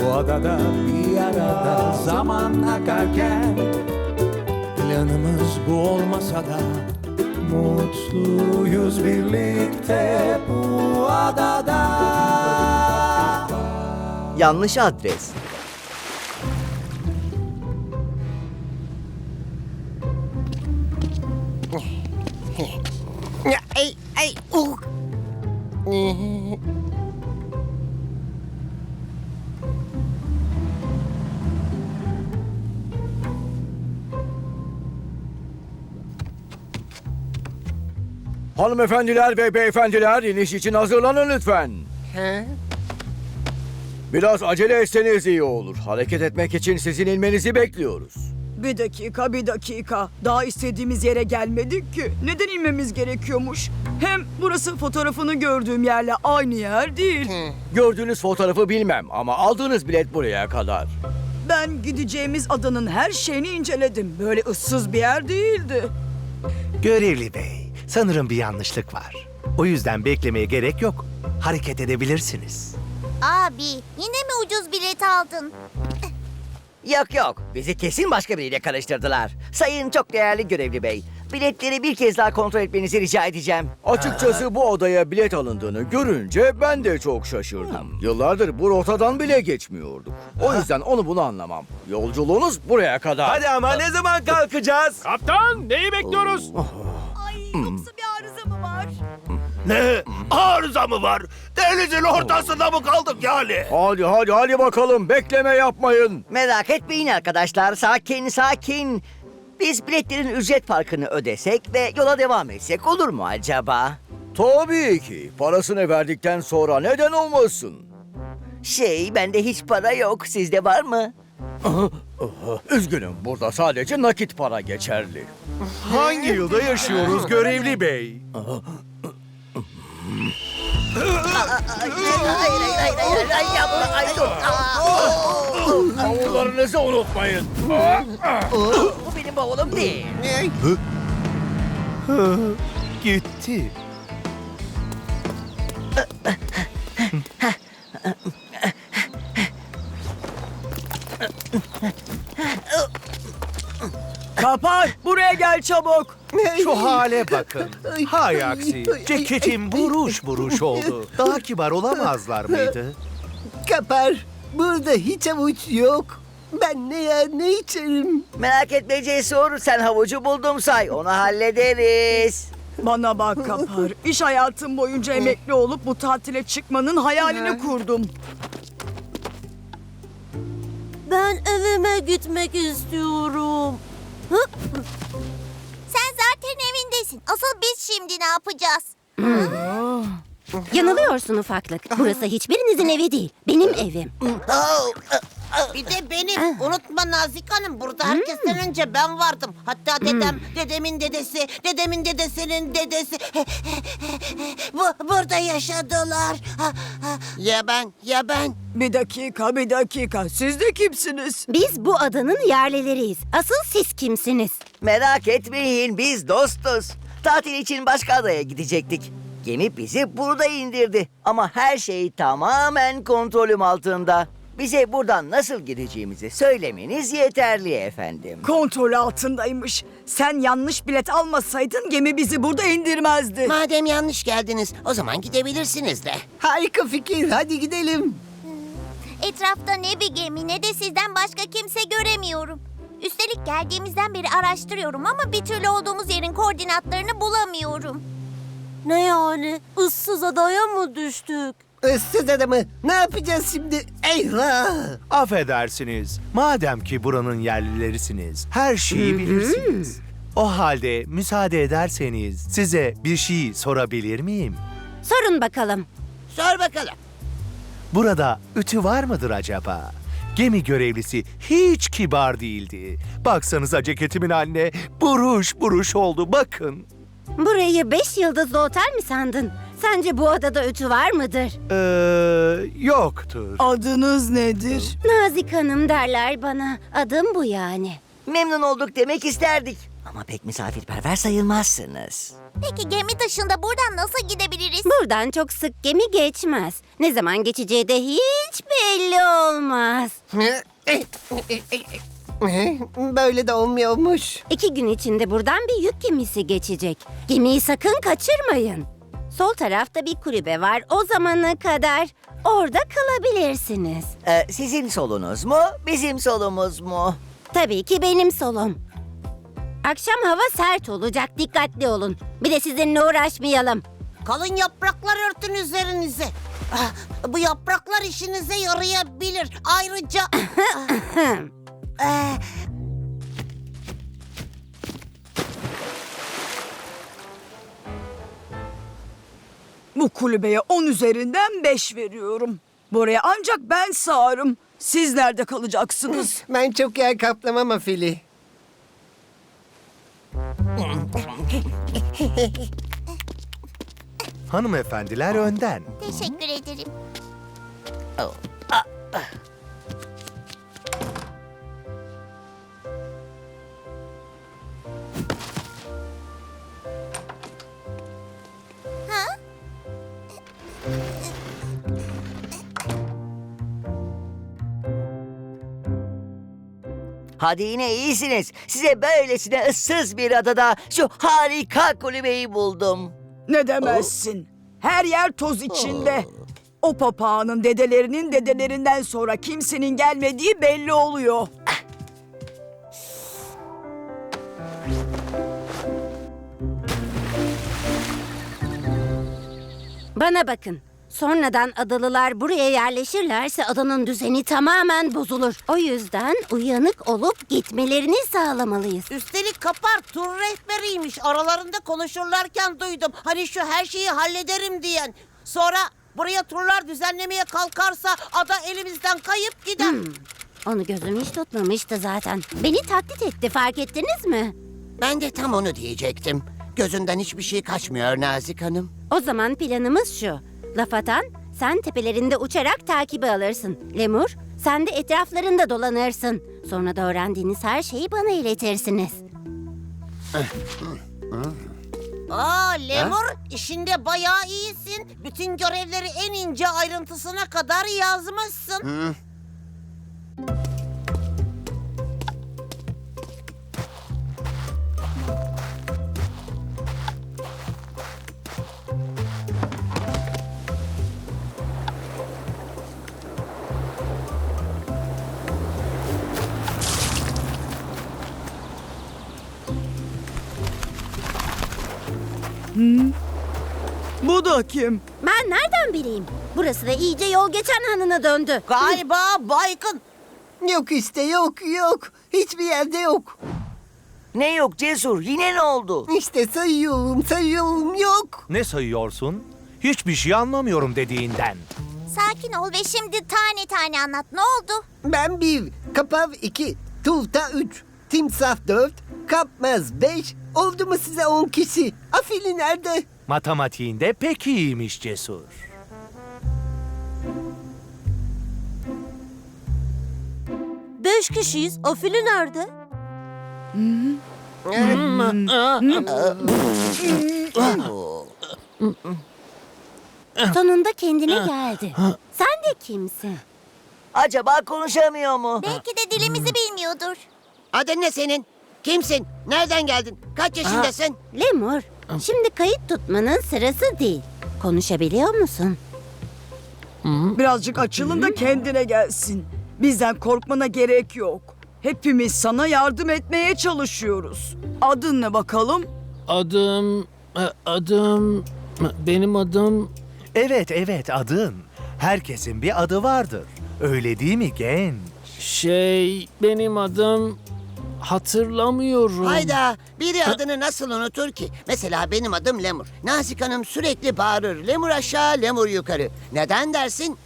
Bu adada bir arada zaman akarken Planımız bu olmasa da Mutluyuz birlikte bu adada Yanlış adres. Hanımefendiler ve beyefendiler iniş için hazırlanın lütfen. Ha? Biraz acele etseniz iyi olur. Hareket etmek için sizin inmenizi bekliyoruz. Bir dakika, bir dakika. Daha istediğimiz yere gelmedik ki. Neden inmemiz gerekiyormuş? Hem burası fotoğrafını gördüğüm yerle aynı yer değil. Gördüğünüz fotoğrafı bilmem ama aldığınız bilet buraya kadar. Ben gideceğimiz adanın her şeyini inceledim. Böyle ıssız bir yer değildi. Görevli bey, sanırım bir yanlışlık var. O yüzden beklemeye gerek yok. Hareket edebilirsiniz. Abi yine mi ucuz bilet aldın? Yok yok. Bizi kesin başka biriyle karıştırdılar. Sayın çok değerli görevli bey. Biletleri bir kez daha kontrol etmenizi rica edeceğim. Açıkçası bu odaya bilet alındığını görünce ben de çok şaşırdım. Yıllardır bu rotadan bile geçmiyorduk. O yüzden onu bunu anlamam. Yolculuğunuz buraya kadar. Hadi ama ne zaman kalkacağız? Kaptan neyi bekliyoruz? Ay yoksa bir arıza mı var? Ne? Arıza mı var? Denizin ortasında mı kaldık yani? Hadi hadi hadi bakalım bekleme yapmayın. Merak etmeyin arkadaşlar. Sakin sakin. Biz biletlerin ücret farkını ödesek ve yola devam etsek olur mu acaba? Tabii ki. Parasını verdikten sonra neden olmasın? Şey bende hiç para yok. Sizde var mı? Üzgünüm burada sadece nakit para geçerli. Hangi yılda yaşıyoruz görevli bey? Hayır hayır hayır hayır, hayır yapma. Ay dur. Bavullarınızı unutmayın. Bu benim bavulum değil. Gitti. Kapat, buraya gel çabuk. Şu hale bakın. Hay aksi. Ceketim buruş buruş oldu. Daha kibar olamazlar mıydı? Kapar. Burada hiç avuç yok. Ben ne yer ne içerim. Merak etme Cesur. Sen havucu buldum say. Onu hallederiz. Bana bak Kapar. İş hayatım boyunca emekli olup bu tatile çıkmanın hayalini kurdum. Ben evime gitmek istiyorum. Sen zaten evindesin. Asıl biz şimdi ne yapacağız? Yanılıyorsun ufaklık. Burası hiçbirinizin evi değil. Benim evim. Bir de benim. Unutma Nazik Hanım. Burada herkesten önce ben vardım. Hatta dedem, dedemin dedesi, dedemin dedesinin dedesi. Bu, burada yaşadılar. Ya ben, ya ben. Bir dakika, bir dakika. Siz de kimsiniz? Biz bu adanın yerlileriyiz. Asıl siz kimsiniz? Merak etmeyin biz dostuz. Tatil için başka adaya gidecektik. Gemi bizi burada indirdi. Ama her şey tamamen kontrolüm altında. Bize buradan nasıl gideceğimizi söylemeniz yeterli efendim. Kontrol altındaymış. Sen yanlış bilet almasaydın gemi bizi burada indirmezdi. Madem yanlış geldiniz, o zaman gidebilirsiniz de. Harika fikir. Hadi gidelim. Etrafta ne bir gemi ne de sizden başka kimse göremiyorum. Üstelik geldiğimizden beri araştırıyorum ama bir türlü olduğumuz yerin koordinatlarını bulamıyorum. Ne yani? Issız adaya mı düştük? Issız adamı. Ne yapacağız şimdi? Eyvah. Affedersiniz. Madem ki buranın yerlilerisiniz, her şeyi bilirsiniz. O halde müsaade ederseniz size bir şey sorabilir miyim? Sorun bakalım. Sor bakalım. Burada ütü var mıdır acaba? gemi görevlisi hiç kibar değildi. Baksanıza ceketimin haline buruş buruş oldu bakın. Burayı beş yıldızlı otel mi sandın? Sence bu adada ütü var mıdır? Ee, yoktur. Adınız nedir? Nazik Hanım derler bana. Adım bu yani. Memnun olduk demek isterdik. Ama pek misafirperver sayılmazsınız. Peki gemi dışında buradan nasıl gidebiliriz? Buradan çok sık gemi geçmez. Ne zaman geçeceği de hiç belli olmaz. Böyle de olmuyormuş. İki gün içinde buradan bir yük gemisi geçecek. Gemiyi sakın kaçırmayın. Sol tarafta bir kulübe var. O zamana kadar orada kalabilirsiniz. Ee, sizin solunuz mu, bizim solumuz mu? Tabii ki benim solum. Akşam hava sert olacak. Dikkatli olun. Bir de sizinle uğraşmayalım. Kalın yapraklar örtün üzerinize. Ah, Bu yapraklar işinize yarayabilir. Ayrıca... Ah, eh, Bu kulübeye 10 üzerinden 5 veriyorum. Buraya ancak ben sığarım. Siz nerede kalacaksınız? Ben çok yer kaplamam Afili. Hanımefendiler önden. Teşekkür ederim. Hadi yine iyisiniz. Size böylesine ıssız bir adada şu harika kulübeyi buldum. Ne demezsin? Her yer toz içinde. O papağanın dedelerinin dedelerinden sonra kimsenin gelmediği belli oluyor. Bana bakın. Sonradan adalılar buraya yerleşirlerse adanın düzeni tamamen bozulur. O yüzden uyanık olup gitmelerini sağlamalıyız. Üstelik kapar tur rehberiymiş. Aralarında konuşurlarken duydum. Hani şu her şeyi hallederim diyen. Sonra buraya turlar düzenlemeye kalkarsa ada elimizden kayıp gider. Onu gözüm hiç tutmamıştı zaten. Beni taklit etti fark ettiniz mi? Ben de tam onu diyecektim. Gözünden hiçbir şey kaçmıyor Nazik Hanım. O zaman planımız şu. Laf atan sen tepelerinde uçarak takibi alırsın. Lemur sen de etraflarında dolanırsın. Sonra da öğrendiğiniz her şeyi bana iletirsiniz. Aa Lemur işinde bayağı iyisin. Bütün görevleri en ince ayrıntısına kadar yazmışsın. Bu da kim? Ben nereden bileyim? Burası da iyice yol geçen hanına döndü. Galiba baygın. Yok işte yok yok. Hiçbir yerde yok. Ne yok Cesur, yine ne oldu? İşte sayıyorum sayıyorum yok. Ne sayıyorsun? Hiçbir şey anlamıyorum dediğinden. Sakin ol ve şimdi tane tane anlat. Ne oldu? Ben bir, kapav iki, turta üç, timsah dört, kapmaz beş. Oldu mu size on kişi? Afili nerede? Matematiğinde pek iyiymiş Cesur. Beş kişiyiz. Afili nerede? Sonunda kendine geldi. Sen de kimsin? Acaba konuşamıyor mu? Belki de dilimizi bilmiyordur. Adın ne senin? Kimsin? Nereden geldin? Kaç yaşındasın? Lemur, şimdi kayıt tutmanın sırası değil. Konuşabiliyor musun? Birazcık açılın da kendine gelsin. Bizden korkmana gerek yok. Hepimiz sana yardım etmeye çalışıyoruz. Adın ne bakalım? Adım... e, Adım... Benim adım... Evet evet adın. Herkesin bir adı vardır. Öyle değil mi genç? Şey... Benim adım... Hatırlamıyorum. Hayda, biri adını nasıl unutur ki? Mesela benim adım Lemur. Nazik Hanım sürekli bağırır. Lemur aşağı, lemur yukarı. Neden dersin?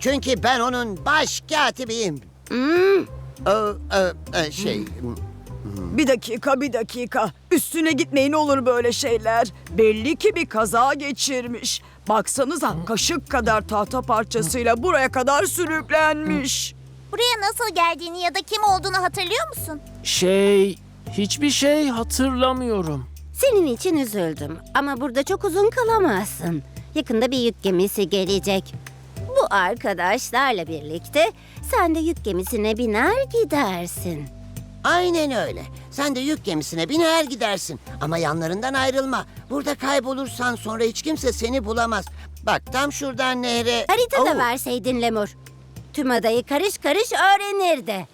Çünkü ben onun baş katibiyim. O, e, e, şey... Bir dakika bir dakika. Üstüne gitmeyin olur böyle şeyler. Belli ki bir kaza geçirmiş. Baksanıza kaşık kadar tahta parçasıyla buraya kadar sürüklenmiş. Buraya nasıl geldiğini ya da kim olduğunu hatırlıyor musun? Şey, hiçbir şey hatırlamıyorum. Senin için üzüldüm ama burada çok uzun kalamazsın. Yakında bir yük gemisi gelecek. Bu arkadaşlarla birlikte sen de yük gemisine biner gidersin. Aynen öyle. Sen de yük gemisine biner gidersin. Ama yanlarından ayrılma. Burada kaybolursan sonra hiç kimse seni bulamaz. Bak tam şuradan nehre... Harita da Oo, verseydin Lemur. Tüm adayı karış karış öğrenirdi.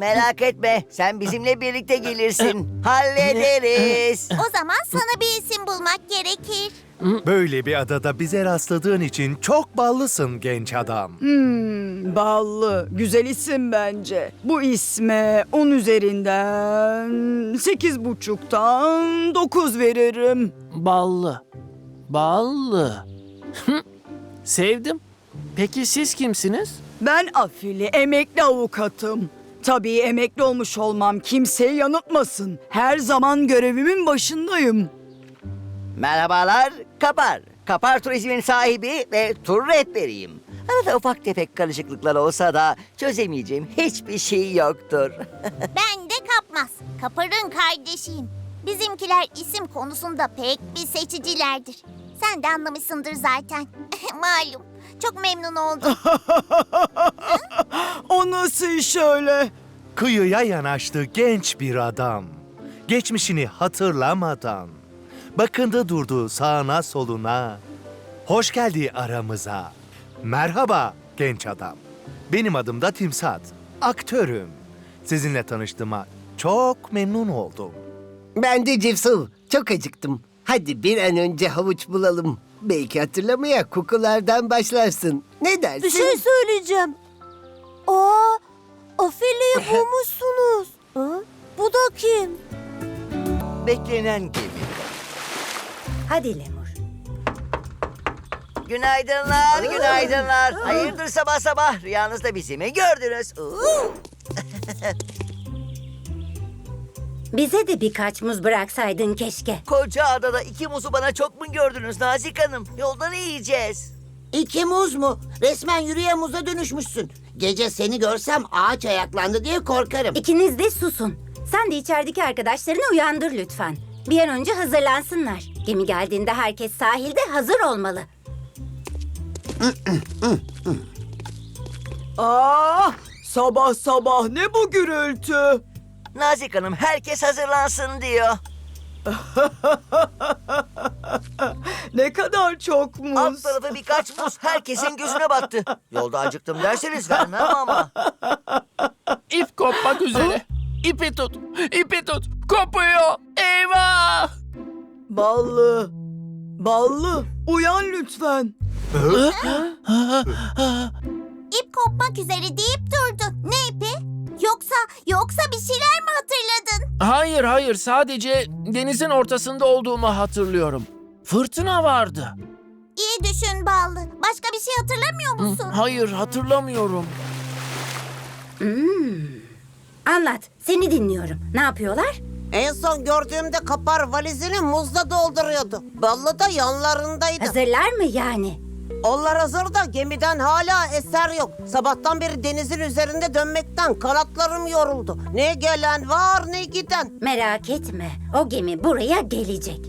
Merak etme, sen bizimle birlikte gelirsin. Hallederiz. O zaman sana bir isim bulmak gerekir. Böyle bir adada bize rastladığın için çok ballısın genç adam. Hmm, ballı. Güzel isim bence. Bu isme 10 üzerinden sekiz buçuktan 9 veririm. Ballı. Ballı. Sevdim. Peki siz kimsiniz? Ben afili emekli avukatım. Tabii emekli olmuş olmam kimseyi yanıltmasın. Her zaman görevimin başındayım. Merhabalar, Kapar. Kapar Turizm'in sahibi ve tur rehberiyim. Arada ufak tefek karışıklıklar olsa da çözemeyeceğim hiçbir şey yoktur. Ben de kapmaz. Kapar'ın kardeşiyim. Bizimkiler isim konusunda pek bir seçicilerdir. Sen de anlamışsındır zaten. Malum. Çok memnun oldum. O nasıl iş öyle? Kıyıya yanaştı genç bir adam. Geçmişini hatırlamadan. Bakındı durdu sağına soluna. Hoş geldi aramıza. Merhaba genç adam. Benim adım da Timsat. Aktörüm. Sizinle tanıştığıma çok memnun oldum. Ben de Cevsul. Çok acıktım. Hadi bir an önce havuç bulalım. Belki hatırlamaya kokulardan başlarsın. Ne dersin? şey söyleyeceğim. Aa, Ofelia'yı bulmuşsunuz. Bu da kim? Beklenen gibi. Hadi Lemur. Günaydınlar, günaydınlar. Hayırdır sabah sabah? Rüyanızda bizi mi gördünüz? Bize de birkaç muz bıraksaydın keşke. Koca adada iki muzu bana çok mu gördünüz Nazik Hanım? Yolda ne yiyeceğiz? İki muz mu? Resmen yürüyen muza dönüşmüşsün. Gece seni görsem ağaç ayaklandı diye korkarım. İkiniz de susun. Sen de içerideki arkadaşlarını uyandır lütfen. Bir an önce hazırlansınlar. Gemi geldiğinde herkes sahilde hazır olmalı. Aa, sabah sabah ne bu gürültü? Nazik Hanım herkes hazırlansın diyor. Ne kadar çok muz. Alt tarafı birkaç muz herkesin gözüne battı. Yolda acıktım derseniz vermem ama. İp kopmak üzere. İpi tut. İpi tut. Kopuyor. Eyvah! Ballı. Ballı. Uyan lütfen. İp kopmak üzere deyip durdu. Ne ipi? Yoksa, yoksa bir şeyler mi hatırladın? Hayır hayır sadece denizin ortasında olduğumu hatırlıyorum. Fırtına vardı. İyi düşün Ballı. Başka bir şey hatırlamıyor musun? Hayır hatırlamıyorum. Anlat, seni dinliyorum. Ne yapıyorlar? En son gördüğümde kapar valizini muzla dolduruyordu. Ballı da yanlarındaydı. Hazırlar mı yani? Onlar hazır da gemiden hala eser yok. Sabahtan beri denizin üzerinde dönmekten kanatlarım yoruldu. Ne gelen var ne giden. Merak etme, o gemi buraya gelecek.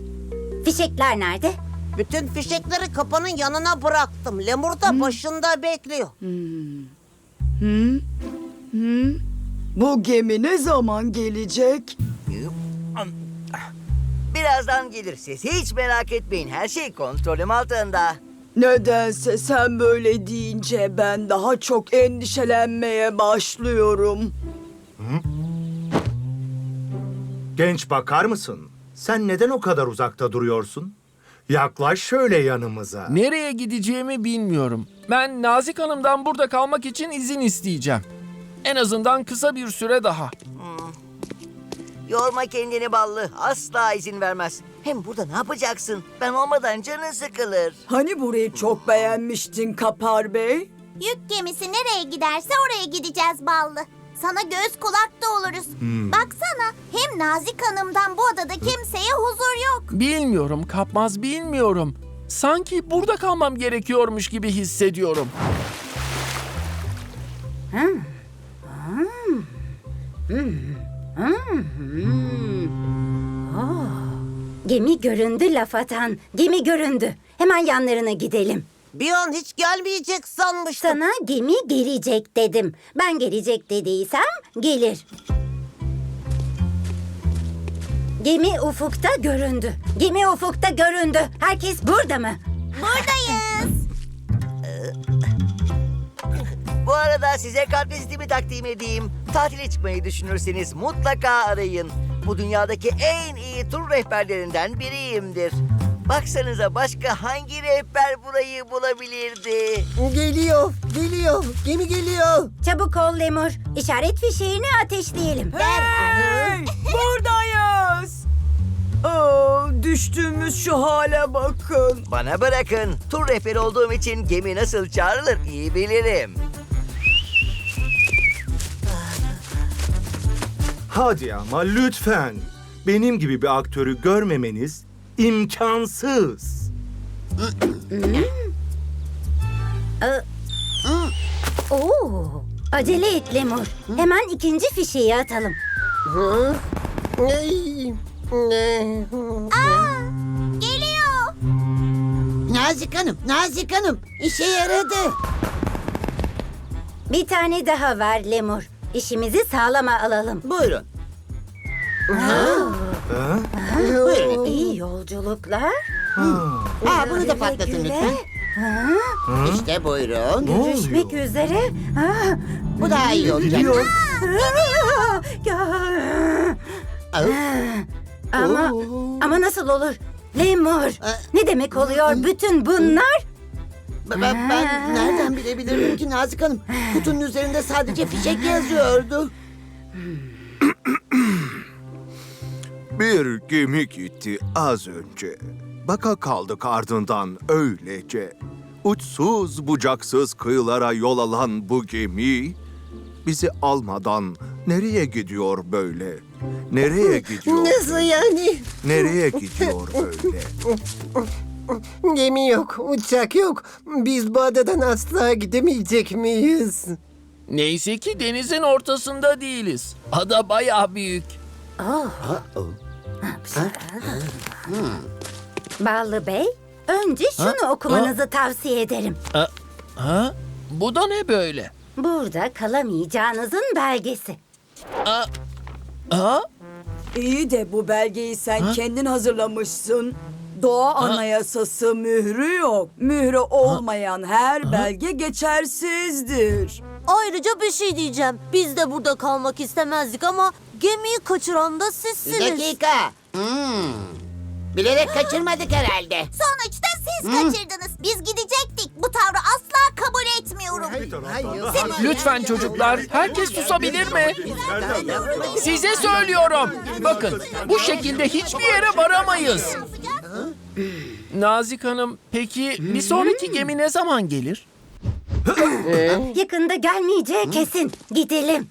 Fişekler nerede? Bütün fişekleri kapanın yanına bıraktım. Lemur da başında bekliyor. Bu gemi ne zaman gelecek? Birazdan gelir siz hiç merak etmeyin. Her şey kontrolüm altında. Nedense sen böyle deyince ben daha çok endişelenmeye başlıyorum. Genç bakar mısın? Sen neden o kadar uzakta duruyorsun? Yaklaş şöyle yanımıza. Nereye gideceğimi bilmiyorum. Ben Nazik Hanım'dan burada kalmak için izin isteyeceğim. En azından kısa bir süre daha. Yorma kendini ballı. Asla izin vermez. Hem burada ne yapacaksın? Ben olmadan canın sıkılır. Hani burayı çok beğenmiştin Kapar Bey? Yük gemisi nereye giderse oraya gideceğiz ballı. Sana göz kulak da oluruz. Baksana hem Nazik Hanım'dan bu adada kimseye huzur yok. Bilmiyorum kapmaz bilmiyorum. Sanki burada kalmam gerekiyormuş gibi hissediyorum. Gemi göründü laf atan. Gemi göründü. Hemen yanlarına gidelim. Bir an hiç gelmeyecek sanmıştım. Sana gemi gelecek dedim. Ben gelecek dediysem gelir. Gemi ufukta göründü. Gemi ufukta göründü. Herkes burada mı? Buradayız. Bu arada size kart vizitimi takdim edeyim. Tatile çıkmayı düşünürseniz mutlaka arayın. Bu dünyadaki en iyi tur rehberlerinden biriyimdir. Baksanıza başka hangi rehber burayı bulabilirdi? Geliyor, geliyor, gemi geliyor. Çabuk ol Lemur. İşaret fişeğini ateşleyelim. Hey! Buradayız. Aa, düştüğümüz şu hale bakın. Bana bırakın. Tur rehberi olduğum için gemi nasıl çağrılır iyi bilirim. Hadi ama lütfen. Benim gibi bir aktörü görmemeniz imkansız. Oo, acele et Lemur. Hemen ikinci fişeği atalım. Ne? Geliyor. Nazik Hanım, Nazik Hanım işe yaradı. Bir tane daha ver Lemur. İşimizi sağlama alalım. Buyurun. İyi yolculuklar. Aa, bunu da Güle patlatın güle. lütfen. İşte buyurun. Ne Görüşmek oluyor? üzere. Ha. Bu daha iyi olacak. ama ama nasıl olur? Lemur. Ne demek oluyor bütün bunlar? Ben, ben, ben nereden bilebilirim ki Nazik Hanım? Kutunun üzerinde sadece fişek yazıyordu. Bir gemi gitti az önce. Baka kaldık ardından öylece. Uçsuz bucaksız kıyılara yol alan bu gemi bizi almadan nereye gidiyor böyle? Nereye gidiyor? Nasıl yani? Nereye gidiyor böyle? Gemi yok, uçak yok. Biz bu adadan asla gidemeyecek miyiz? Neyse ki denizin ortasında değiliz. Ada bayağı büyük. Ballı Bey, önce şunu okumanızı tavsiye ederim. Ha? Bu da ne böyle? Burada kalamayacağınızın belgesi. Ha? İyi de bu belgeyi sen kendin hazırlamışsın. Doğa anayasası mührü yok. Mührü olmayan her belge geçersizdir. Ayrıca bir şey diyeceğim. Biz de burada kalmak istemezdik ama gemiyi kaçıran da Bir sizsiniz. dakika. Hmm. Bilerek kaçırmadık herhalde. Sonuçta siz kaçırdınız. Biz gidecektik. Bu tavrı asla kabul etmiyorum. Lütfen çocuklar, herkes susabilir mi? Size söylüyorum. Bakın, bu şekilde hiçbir yere varamayız. Nazik Hanım, peki bir sonraki gemi ne zaman gelir? Yakında gelmeyeceği kesin. Gidelim.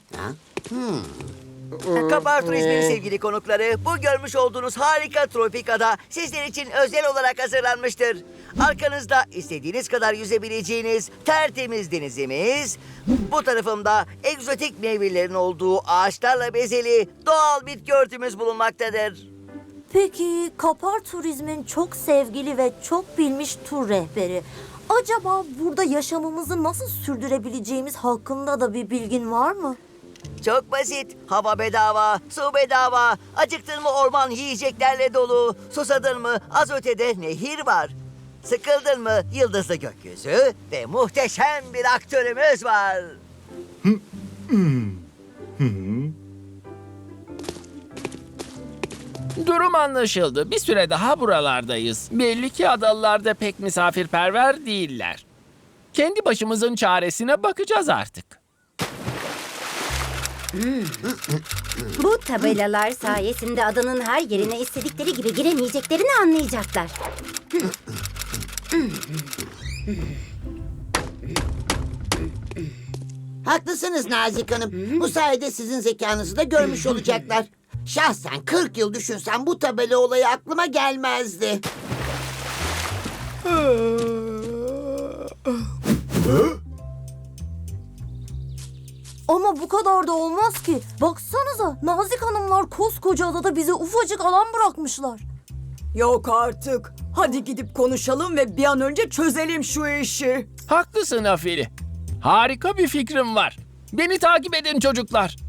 Kapar Turizm'in sevgili konukları, bu görmüş olduğunuz harika tropik ada sizler için özel olarak hazırlanmıştır. Arkanızda istediğiniz kadar yüzebileceğiniz tertemiz denizimiz, bu tarafımda egzotik meyvelerin olduğu ağaçlarla bezeli doğal bitki örtümüz bulunmaktadır. Peki Kapar Turizm'in çok sevgili ve çok bilmiş tur rehberi. Acaba burada yaşamımızı nasıl sürdürebileceğimiz hakkında da bir bilgin var mı? Çok basit. Hava bedava, su bedava. Acıktın mı orman yiyeceklerle dolu. Susadın mı az ötede nehir var. Sıkıldın mı yıldızlı gökyüzü ve muhteşem bir aktörümüz var. Durum anlaşıldı. Bir süre daha buralardayız. Belli ki adalılar da pek misafirperver değiller. Kendi başımızın çaresine bakacağız artık. Bu tabelalar sayesinde adanın her yerine istedikleri gibi giremeyeceklerini anlayacaklar. Haklısınız Nazik Hanım. Bu sayede sizin zekanızı da görmüş olacaklar. Şahsen 40 yıl düşünsem bu tabela olayı aklıma gelmezdi. Ama bu kadar da olmaz ki. Baksanıza Nazik Hanımlar koskoca adada bize ufacık alan bırakmışlar. Yok artık. Hadi gidip konuşalım ve bir an önce çözelim şu işi. Haklısın Afili. Harika bir fikrim var. Beni takip edin çocuklar.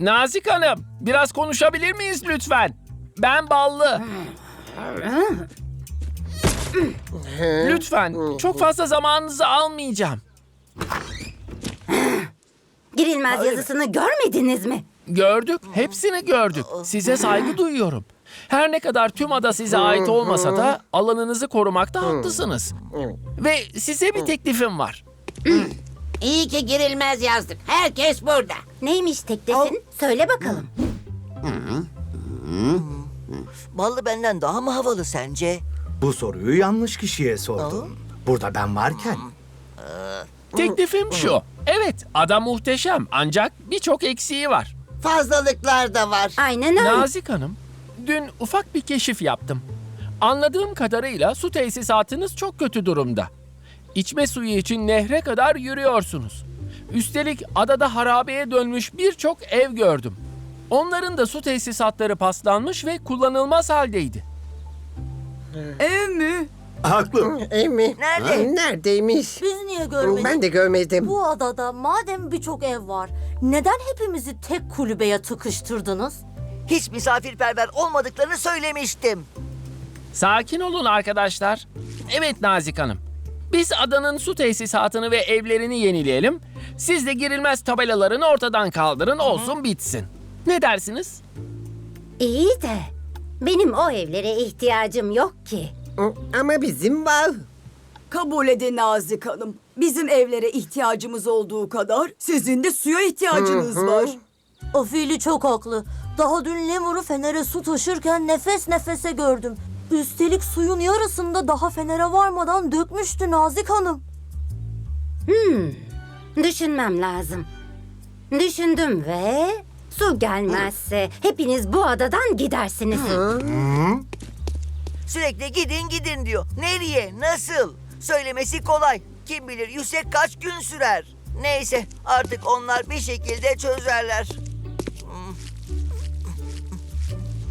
Nazik Hanım, biraz konuşabilir miyiz lütfen? Ben Ballı. Lütfen, çok fazla zamanınızı almayacağım. Girilmez yazısını görmediniz mi? Gördük, hepsini gördük. Size saygı duyuyorum. Her ne kadar tüm ada size ait olmasa da alanınızı korumakta haklısınız. Ve size bir teklifim var. İyi ki girilmez yazdık. Herkes burada. Neymiş teklifin? Söyle bakalım. Ballı benden daha mı havalı sence? Bu soruyu yanlış kişiye sordun. Burada ben varken. Teklifim şu. Evet, ada muhteşem ancak birçok eksiği var. Fazlalıklar da var. Aynen öyle. Nazik Hanım, dün ufak bir keşif yaptım. Anladığım kadarıyla su tesisatınız çok kötü durumda. İçme suyu için nehre kadar yürüyorsunuz. Üstelik adada harabeye dönmüş birçok ev gördüm. Onların da su tesisatları paslanmış ve kullanılmaz haldeydi. Ev mi? Haklı. Emi. Nerede? Neredeymiş? Biz niye görmedik? Ben de görmedim. Bu adada madem birçok ev var, neden hepimizi tek kulübeye tıkıştırdınız? Hiç misafirperver olmadıklarını söylemiştim. Sakin olun arkadaşlar. Evet Nazik Hanım. Biz adanın su tesisatını ve evlerini yenileyelim. Siz de girilmez tabelalarını ortadan kaldırın olsun bitsin. Ne dersiniz? İyi de benim o evlere ihtiyacım yok ki. Ama bizim var. Kabul edin Nazik Hanım. Bizim evlere ihtiyacımız olduğu kadar sizin de suya ihtiyacınız var. Afili çok haklı. Daha dün Lemur'u Fener'e su taşırken nefes nefese gördüm. Üstelik suyun yarısında daha Fener'e varmadan dökmüştü Nazik Hanım. Düşünmem lazım. Düşündüm ve su gelmezse hepiniz bu adadan gidersiniz. Sürekli gidin gidin diyor. Nereye? Nasıl? Söylemesi kolay. Kim bilir yüksek kaç gün sürer. Neyse artık onlar bir şekilde çözerler.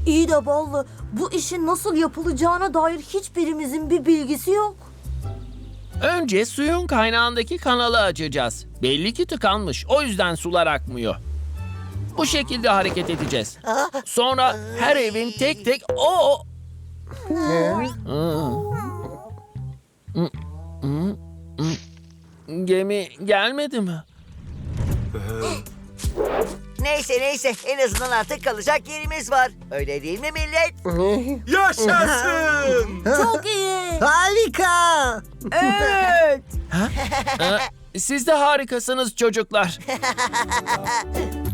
İyi de Ballı, bu işin nasıl yapılacağına dair hiçbirimizin bir bilgisi yok. Önce suyun kaynağındaki kanalı açacağız. Belli ki tıkanmış. O yüzden sular akmıyor. Bu şekilde hareket edeceğiz. Sonra her evin tek tek o Gemi gelmedi mi? Neyse neyse en azından artık kalacak yerimiz var. Öyle değil mi millet? Yaşasın! Çok iyi. Harika. Evet. Siz de harikasınız çocuklar.